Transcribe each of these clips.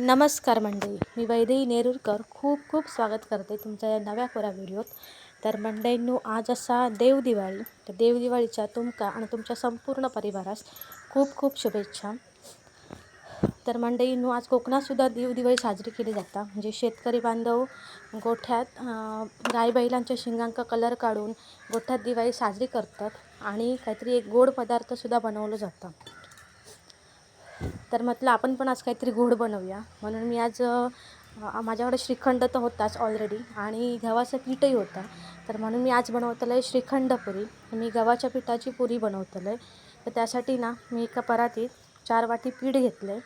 नमस्कार मंडळी मी वैदेही नेरुरकर खूप खूप स्वागत करते तुमच्या या नव्या कोरा व्हिडिओत. तर मंडळींनो आज असा देव दिवाळी तर देव दिवाळीच्या तुमका आणि तुमच्या संपूर्ण परिवारास खूप खूप शुभेच्छा. तर मंडळींनो आज कोकणातसुद्धा देवदिवाळी साजरी केली जाता. म्हणजे शेतकरी बांधव गोठ्यात गाय बैलांच्या शिंगांका कलर काढून गोठ्यात दिवाळी साजरी करतात आणि काहीतरी एक गोड पदार्थसुद्धा बनवलं जातं. तर म्हटलं आपण पण आज काहीतरी गोड बनवूया. म्हणून मी आज माझ्याकडे श्रीखंड तर होताच ऑलरेडी आणि गव्हाचं पीठही होता. तर म्हणून मी आज बनवतलं आहे श्रीखंड पुरी. मी गव्हाच्या पिठाची पुरी बनवतलं आहे तर त्यासाठी ना मी एका परातीत चार वाटी पीठ घेतलं आहे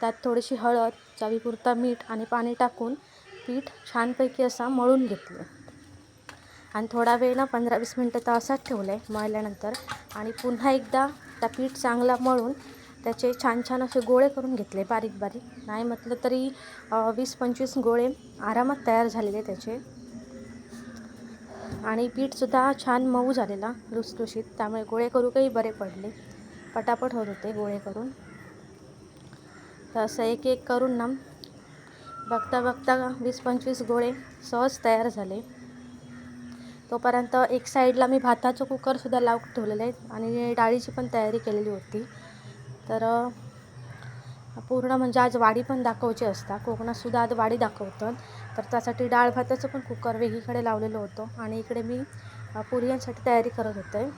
त्यात थोडीशी हळद चवीपुरता मीठ आणि पाणी टाकून पीठ छानपैकी असा मळून घेतलं आणि थोडा वेळ ना पंधरा वीस मिनटं तर असाच ठेवलं आहे मळल्यानंतर. आणि पुन्हा एकदा त्या पीठ चांगला मळून त्याचे छान छान असे गोळे करून घेतले बारीक बारीक. नाही म्हटलं तरी वीस पंचवीस गोळे आरामात तयार झालेले त्याचे. आणि पीठसुद्धा छान मऊ झालेला लुसलुशीत. त्यामुळे गोळे करू काही बरे पडले. पटापट होत होते गोळे करून. तर असं एक एक करून ना बघता बघता वीस पंचवीस गोळे सहज तयार झाले. तोपर्यंत एक साईडला मी भाताचं कुकरसुद्धा लावून ठेवलेलं आहे. आणि डाळीची पण तयारी केलेली होती. तर पूर्ण म्हणजे आज वाडी पण दाखवायची असता. कोकणातसुद्धा आज वाडी दाखवतात. तर त्यासाठी डाळ भाताचं पण कुकर वेगळीकडे लावलेलं होतं आणि इकडे मी पुरियांसाठी तयारी करत होते.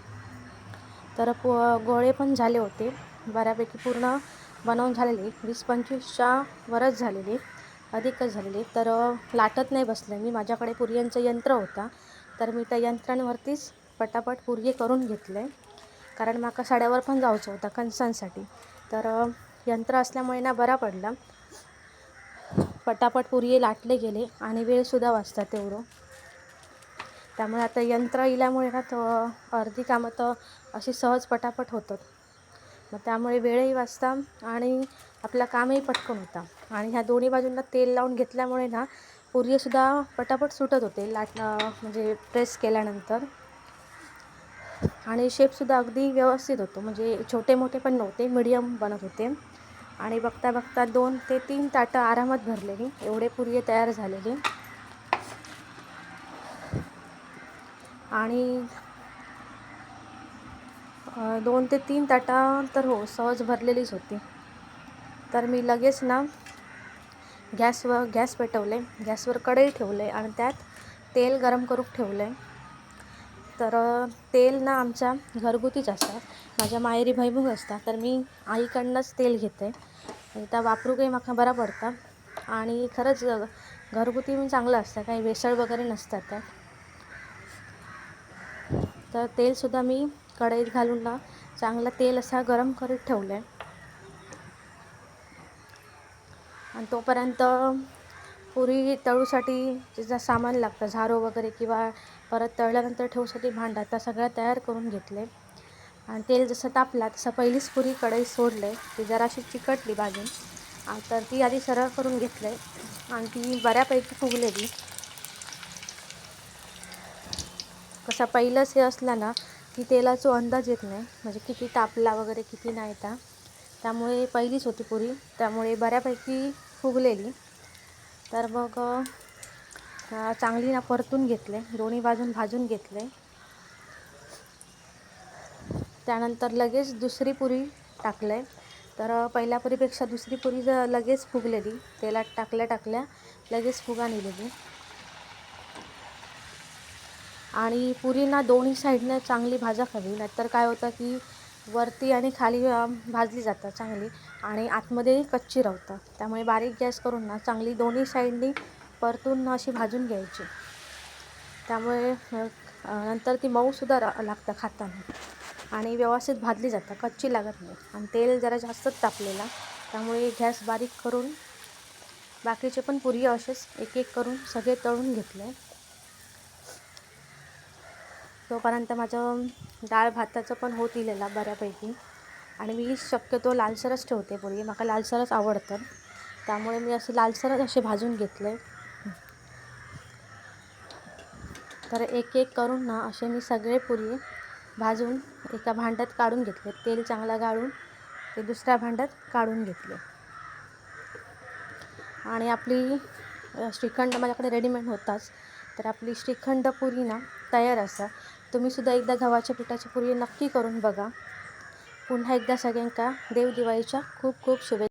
तर पो गोळे पण झाले होते. बऱ्यापैकी पूर्ण बनवून झालेले. वीस पंचवीसच्या वरच झालेली. अधिकच झालेली. तर लाटत नाही बसले मी. माझ्याकडे पुरियांचं यंत्र होता. तर मी त्या यंत्रांवरतीच पटापट पुरगे करून घेतले. कारण माका साड्यावर पण जाऊचं होतं कणसांसाठी तर यंत्र असल्यामुळे ना बरा पडला. पटापट पुरये लाटले गेले आणि वेळसुद्धा वाचता तेवढं. त्यामुळे आता यंत्र इल्यामुळे ना तर अर्धी कामं तर अशी सहज पटापट होतात. मग त्यामुळे वेळही वाचता आणि आपलं कामही पटकन होता. आणि ह्या दोन्ही बाजूंना तेल लावून घेतल्यामुळे ना पुरीसुद्धा पटापट सुटत होते लाट म्हणजे प्रेस केल्यानंतर. आणि शेपसुद्धा अगदी व्यवस्थित होतो. म्हणजे छोटे मोठे पण नव्हते मिडियम बनत होते. आणि बघता बघता दोन ते तीन ताटं आरामात भरलेली एवढे पुरिये तयार झालेले. आणि दोन ते तीन ताटा तर हो सहज भरलेलीच होती. तर मी लगेच ना गॅसवर गॅस पेटवले. गॅसवर कढई ठेवले आणि त्यात तेल गरम करून ठेवले. तर तेल ना आमच्या घरगुतीच असतात माझ्या माहेरी भैमुख असतात तर मी आईकडनंच तेल घेते. त्या वापरू काही माका बरा पडता? आणि खरंच घरगुती पण चांगलं असतं. काही भेसळ वगैरे नसतात त्यात. तर तेलसुद्धा मी कढईत घालून ना चांगलं तेल असा गरम करत ठेवलं आहे आणि तोपर्यंत पुरी तळूसाठी जे सामान लागतं झारो वगैरे किंवा परत तळल्यानंतर ठेवूसाठी भांडा त्या सगळ्या तयार करून घेतले. आणि तेल जसं तापला तसं पहिलीच पुरी कढई सोडले. ती जराशी चिकटली भाजी तर ती आधी सरळ करून घेतले. आणि ती बऱ्यापैकी फुगलेली. कसा पहिलंच हे असला ना की तेलाचा अंदाज येत नाही. म्हणजे किती तापला वगैरे किती नाही ता. त्यामुळे पहिलीच होती पुरी. त्यामुळे बऱ्यापैकी फुगलेली. तर मग चांगली ना परतून घेतले. दोन्ही बाजून भाजून घेतले. त्यानंतर लगेच दुसरी पुरी टाकले. तर पहिल्या पुरीपेक्षा दुसरी पुरी जर लगेच फुगलेली. तेलात टाकल्या टाकल्या लगेच फुगा निघाली. आणि पुरीना दोन्ही साईडनं चांगली भाजा खावी नाहीतर काय होतं की वरती आणि खाली भाजली जातात चांगली आणि आतमध्ये कच्ची राहतात. त्यामुळे बारीक गॅस करून ना चांगली दोन्ही साईडनी परतून अशी भाजून घ्यायची. त्यामुळे नंतर ती मऊसुद्धा रा लागतं खाताना. आणि व्यवस्थित भाजली जातं कच्ची लागत नाही. आणि तेल जरा जास्तच तापलेला त्यामुळे गॅस बारीक करून बाकीचे पण पुरी असेच एक एक करून सगळे तळून घेतले. तोपर्यंत माझं डाळ भाताचं पण होत इलेला बऱ्यापैकी. आणि मी शक्यतो लालसरच ठेवते पुरी मला लालसरच आवडतं. त्यामुळे मी असे लालसरच असे भाजून घेतले. तर एक एक करून ना असे मी सगळे पुरी भाजून एका भांड्यात काढून घेतले. तेल चांगला गाळून ते दुसऱ्या भांड्यात काढून घेतले. आणि आपली श्रीखंड माझ्याकडे रेडीमेड होताच. तर आपली श्रीखंड पुरी ना तयार असा. तुम्हीसुद्धा एकदा गव्हाच्या पिठाची पुरी नक्की करून बघा. पुन्हा एकदा सगळ्यांका देव दिवाळीच्या खूप खूप शुभेच्छा.